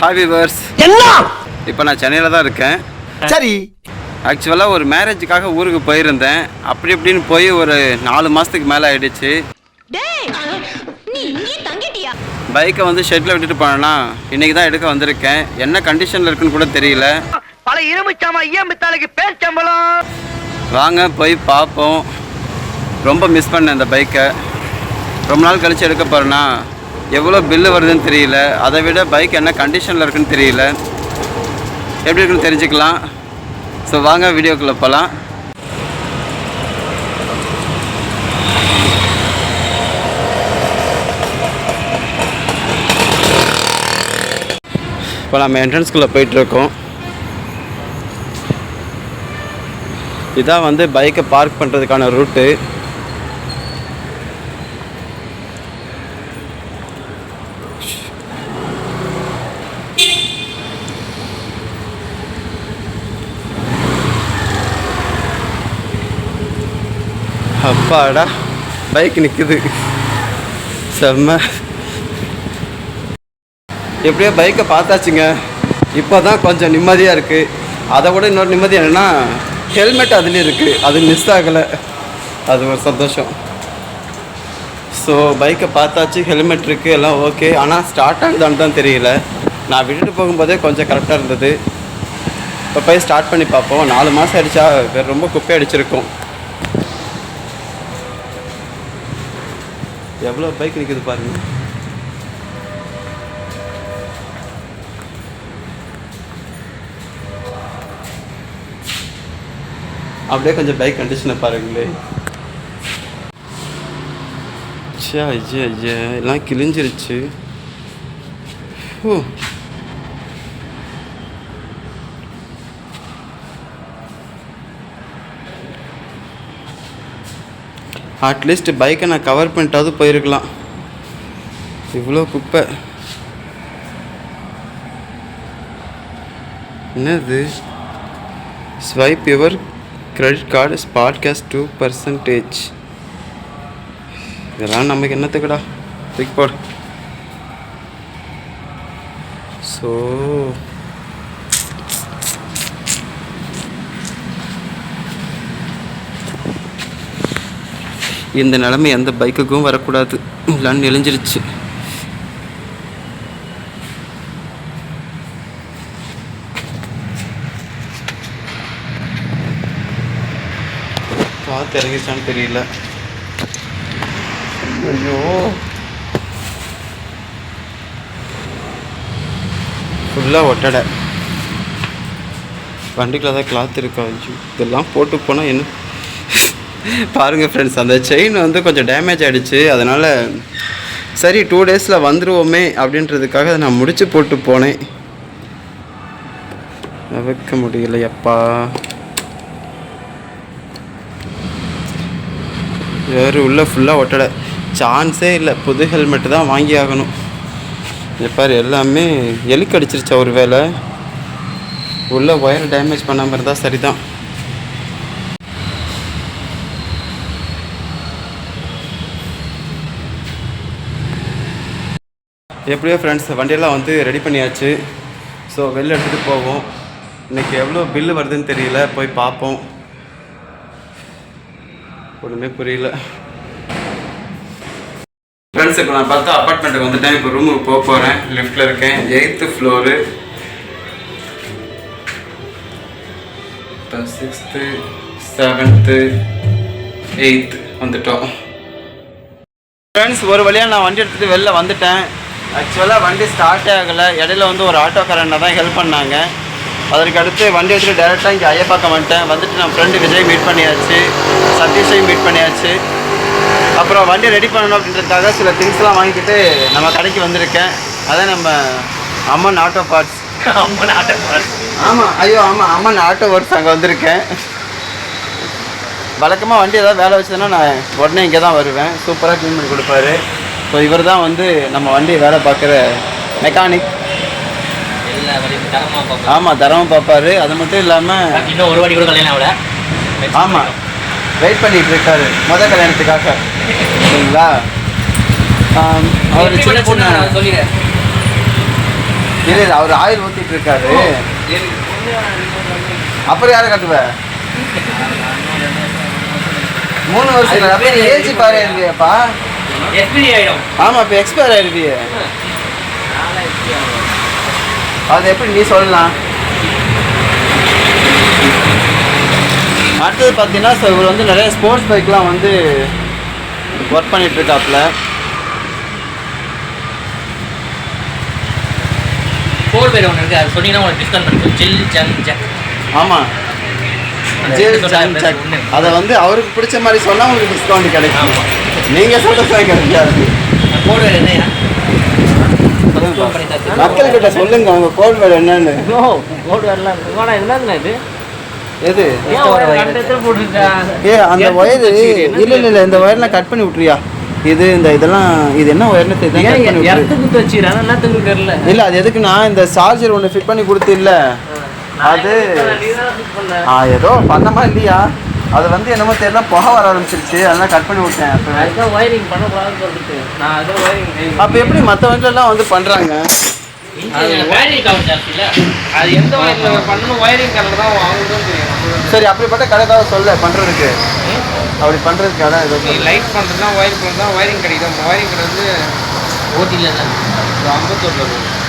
Happy verse என்ன? இப்போ நான் சென்னையில் தான் இருக்கேன். சரி. ஆக்சுவலாக ஒரு மேரேஜுக்காக ஊருக்கு போயிருந்தேன். அப்படி இப்படின்னு போய் ஒரு நாலு மாதத்துக்கு மேலே ஆயிடுச்சு. பைக்கை வந்து ஷெட்டில் விட்டுட்டு போனேன்னா இன்றைக்கி தான் எடுக்க வந்திருக்கேன். என்ன கண்டிஷனில் இருக்குன்னு கூட தெரியல. பல இரும்புச்சாமா ஈயம்பித்தாளுக்கு பேர் சம்பளம். வாங்க போய் பார்ப்போம். ரொம்ப மிஸ் பண்ணேன் இந்த பைக்கை. ரொம்ப நாள் கழித்து எடுக்க போகிறேன்னா எவ்வளோ பில்லு வருதுன்னு தெரியல. அதை விட பைக் என்ன கண்டிஷனில் இருக்குன்னு தெரியல. எப்படி இருக்குன்னு தெரிஞ்சுக்கலாம். ஸோ வாங்க வீடியோக்குள்ளே போகலாம் இப்போ நம்ம என்ட்ரன்ஸ்குள்ளே போயிட்டுருக்கோம். இதான் வந்து பைக்கை பார்க் பண்ணுறதுக்கான ரூட்டு அப்பாடா பைக் நிற்குது செம்ம. எப்படியோ பைக்கை பார்த்தாச்சுங்க. இப்போ தான் கொஞ்சம் நிம்மதியாக இருக்குது அதை விட இன்னொரு நிம்மதி என்னென்னா ஹெல்மெட் அதுலேயும் இருக்குது அது மிஸ் ஆகலை. அது ஒரு சந்தோஷம். ஸோ பைக்கை பார்த்தாச்சு ஹெல்மெட் இருக்குது எல்லாம் ஓகே ஆனால் ஸ்டார்ட் ஆகுதான்னு தான் தெரியல. நான் விட்டுட்டு போகும்போதே கொஞ்சம் கரெக்டாக இருந்தது. இப்போ போய் ஸ்டார்ட் பண்ணி பார்ப்போம். நாலு மாதம் அடித்தா ரொம்ப குப்பை அடிச்சிருக்கோம். எவ்வளோ பைக் நிற்குது பாருங்க. அப்படியே கொஞ்சம் பைக் கண்டிஷனை பாருங்களே. ச்சே ஐயா ஐயா. எல்லாம் கிழிஞ்சிருச்சு. ஓ அட்லீஸ்ட் பைக்கை நான் கவர் பண்ணிட்டாவது போயிருக்கலாம். இவ்வளோ குப்பை. என்னது? Swipe your credit card spot cash two percentage இதெல்லாம் நமக்கு என்னத்துக்குடா? தூக்கி போடு. ஸோ இந்த நிலைமை எந்த பைக்குக்கும் வரக்கூடாது. இல்லைன்னு நெளிஞ்சிருச்சு பார்த்து இறங்கிச்சான்னு தெரியல. ஐயோ. ஃபுல்லாக ஒட்டடை. வண்டிக்குள்ள தான் கிளாத் இருக்கா இதெல்லாம் போட்டு போனால் என்ன? பாருங்கள் ஃப்ரெண்ட்ஸ் அந்த செயின் வந்து கொஞ்சம் டேமேஜ் ஆகிடுச்சு அதனால் சரி டூ டேஸில் வந்துடுவோமே அப்படின்றதுக்காக அதை நான் முடிச்சு போட்டு போனேன். வைக்க முடியலையப்பா. வேறு உள்ள ஃபுல்லாக ஒட்டடை சான்ஸே இல்லை. புது ஹெல்மெட்டு தான் வாங்கி ஆகணும். பாரு எல்லாமே எலி கடிச்சிருச்சா ஒரு வேளை. உள்ள ஒயர் டேமேஜ் பண்ணாமல் இருந்தால் சரிதான். எப்படியோ ஃப்ரெண்ட்ஸ் வண்டியெல்லாம் வந்து ரெடி பண்ணியாச்சு. ஸோ வெளில எடுத்துகிட்டு போவோம். இன்னைக்கு எவ்வளோ பில்லு வருதுன்னு தெரியல. போய் பார்ப்போம். ஒன்றுமே புரியல. ஃப்ரெண்ட்ஸ் இப்போ நான் பார்த்தா அப்பார்ட்மெண்ட்டுக்கு வந்துட்டேன். இப்போ ரூமுக்கு போக போகிறேன் லிஃப்ட்டில் இருக்கேன். எயித்து ஃப்ளோரு இப்போ சிக்ஸ்த்து செவன்த்து எயித்து வந்துட்டோம். ஃப்ரெண்ட்ஸ் ஒரு வழியாக நான் வண்டி எடுத்துகிட்டு வெளில வந்துட்டேன். ஆக்சுவலாக வண்டி ஸ்டார்ட் ஆகலை. இடையில வந்து ஒரு ஆட்டோக்காரனை தான் ஹெல்ப் பண்ணாங்க. அதற்கு அடுத்து வண்டி எடுத்துகிட்டு டேரெக்டாக இங்கே ஐயப்பாக்கம் வந்துட்டேன் வந்துட்டு நான் ஃப்ரெண்டு விஜய் மீட் பண்ணியாச்சு. சதீஷையும் மீட் பண்ணியாச்சு. அப்புறம் வண்டி ரெடி பண்ணணும் அப்படின்றதுக்காக சில திங்ஸ்லாம் வாங்கிக்கிட்டு நம்ம கடைக்கு வந்திருக்கேன். அதான் நம்ம அம்மன் ஆட்டோ பார்ட்ஸ் அம்மன் ஆட்ட ஆமாம் ஐயோ ஆமாம் அம்மன் ஆட்டோ ஒர்க்ஸ் அங்கே வந்திருக்கேன். வழக்கமாக வண்டி ஏதாவது வேலை வச்சதுன்னா நான் உடனே இங்கே தான் வருவேன். சூப்பராக க்ளீன் பண்ணி கொடுப்பாரு. ஸோ இவர் தான் வந்து நம்ம வண்டி வேலை பார்க்குற மெக்கானிக் ஆமாம் தரவும் பார்ப்பாரு. அது மட்டும் இல்லாமல் இன்னும் ஒரு வாட்டி கூட கல்யாணம் ஆமாம் வெயிட் பண்ணிட்டு இருக்காரு. முத கல்யாணத்துக்காக. சரிங்களா? அவர் சின்ன சின்ன சொல்லிடுறேன் இல்லை அவர் ஆயில் ஊற்றிட்டு இருக்காரு. அப்புறம் யாரை கட்டுவ? மூணு வருஷம் ஏஜ் பாரு ஆயிடும் ஆமாம் இப்போ எக்ஸ்பயர் ஆயிருவியே அது எப்படி நீ சொல்லலாம்? அடுத்தது பார்த்தீங்கன்னா ஸோ இவர் வந்து நிறைய ஸ்போர்ட்ஸ் பைக்லாம் வந்து ஒர்க் பண்ணிட்டு இருக்காப்புல ஃபோர் பேர் ஒன்று இருக்குது அது சொன்னீங்கன்னா உங்களுக்கு டிஸ்கவுண்ட் பண்ணி ஜில் ஜங் ஜக் ஆமாம் ஜில் அதை வந்து அவருக்கு பிடிச்ச மாதிரி சொன்னால் உங்களுக்கு டிஸ்கவுண்ட் கிடைக்கும். நீங்கள் சொல்கிறது கிடைக்காது கோட் வேறு என்னையா மக்கள்கிட்ட சொல்லுங்க உங்க கோட் வேர்டு என்னன்னு. கோடு வரலாம் வேணா என்னதுண்ணா இது? எது? ஏ அந்த ஒயர் இல்ல இல்ல இல்ல இந்த ஒயர்லாம் கட் பண்ணி விட்டுறியா? இது இந்த இதெல்லாம் இது என்ன ஒயர்னு தெரியல இல்ல அது எதுக்குன்னா இந்த சார்ஜர் ஒன்று ஃபிட் பண்ணி கொடுத்து இல்ல? அது ஆ ஏதோ பண்ணமா இல்லையா? அது வந்து என்னமோ தெரியல புகை வர ஆரம்பிச்சிருச்சு. அதெல்லாம் கட் பண்ணி விட்டேன். அப்பவே. அதுதான் ஒயரிங் பண்ணக்கூடாதுன்னு சொல்லிட்டு. நான் அதுதான் ஒயரிங் அப்ப எப்படி மற்ற வண்டிலலாம் வந்து தான் தான் நம்மளுக்கு சரி அப்படிப்பட்ட கடை ஏதாவது சொல்ல பண்றதுக்கு. அப்படி பண்றதுக்கு சொல்லு. லைட் பண்ணுறதுனா ஒயர் பண்ணுறது தான் ஒயரிங் கிடைக்கும். ஒயரிங் கடை வந்து ஓட்டியில் தான். ஐம்பத்தொரு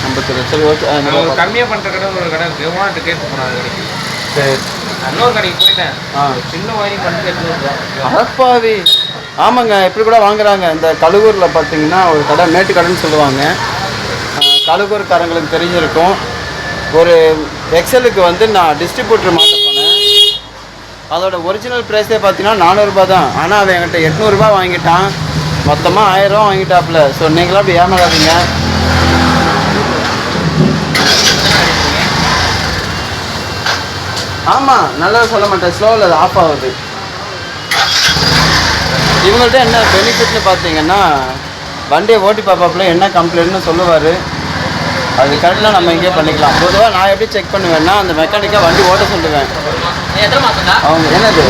ஐம்பத்தி சரி ஓகே. கம்மியாக பண்ணுற கடை ஒரு கடை இருக்குது ஓனர்கிட்ட கேட்டு கடைக்கு? சரி. இன்னொரு கடைக்கு போயிட்டேன். ஆ. சின்ன ஒயரிங் பண்ணிட்டு அடப்பாவி ஆமாங்க இப்படி கூட வாங்குறாங்க. இந்த கழுகூரில் பார்த்தீங்கன்னா ஒரு கடை மேட்டு கடைன்னு சொல்லுவாங்க. அஹ், கழுகூர்காரங்களுக்கு தெரிஞ்சிருக்கும். ஒரு எக்ஸலுக்கு வந்து நான் டிஸ்ட்ரிபியூட்டர் மாட்ட போனேன். அதோட ஒரிஜினல் ப்ரைஸே பார்த்தீங்கன்னா நானூறுரூபா தான். ஆனால் அவன் என்கிட்ட எட்நூறுபா வாங்கிட்டான். மொத்தமாக ஆயிரரூவா வாங்கிட்டாப்புல. ஸோ நீங்களும் அப்படி ஏமாறாதீங்க. ஆமாம் நல்லா சொல்ல மாட்டேன். ஸ்லோவில் அது ஆஃப் ஆகுது. இவங்கள்ட்ட என்ன பெனிஃபிட்னு பார்த்தீங்கன்னா வண்டியை ஓட்டி பார்ப்பாப்புல என்ன கம்ப்ளைண்ட்னு சொல்லுவார். அது கரெக்டாக நம்ம இங்கேயே பண்ணிக்கலாம். பொதுவாக நான் எப்படி செக் பண்ணுவேன்னா அந்த மெக்கானிக்காக வண்டி ஓட்ட சொல்லுவேன். அவங்க என்னது?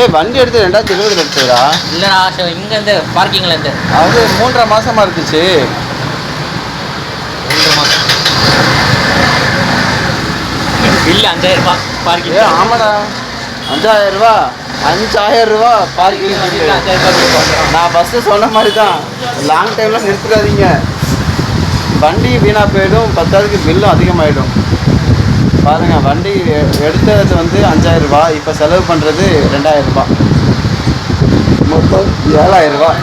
ஏய் வண்டி எடுத்து ரெண்டாயிரத்தி இருபதுல எடுத்ததுடா? இல்லைடா இங்கேருந்து பார்க்கிங்லேருந்து அது மூன்றரை மாசமா இருந்துச்சு ரெண்டு மாதம் பில்லு அஞ்சாயிரம் ரூபாய் ஏ பார்க்கிங் ஆமாடா. அஞ்சாயிரம் ரூபா அஞ்சாயிரம் ரூபா பார்க்கிங் நான் ஃபஸ்ட்டு சொன்ன மாதிரி தான் லாங் டைமில் நிறுத்திடாதீங்க வண்டி வீணாக போயிடும். பத்தாவதுக்கு பில்லும் அதிகமாகிடும் பாருங்கள் வண்டி எடுத்தது வந்து அஞ்சாயிரம் ரூபாய் இப்போ செலவு பண்ணுறது ரெண்டாயிரம் ரூபாய் மொத்தம் ஏழாயிரம் ரூபாய்.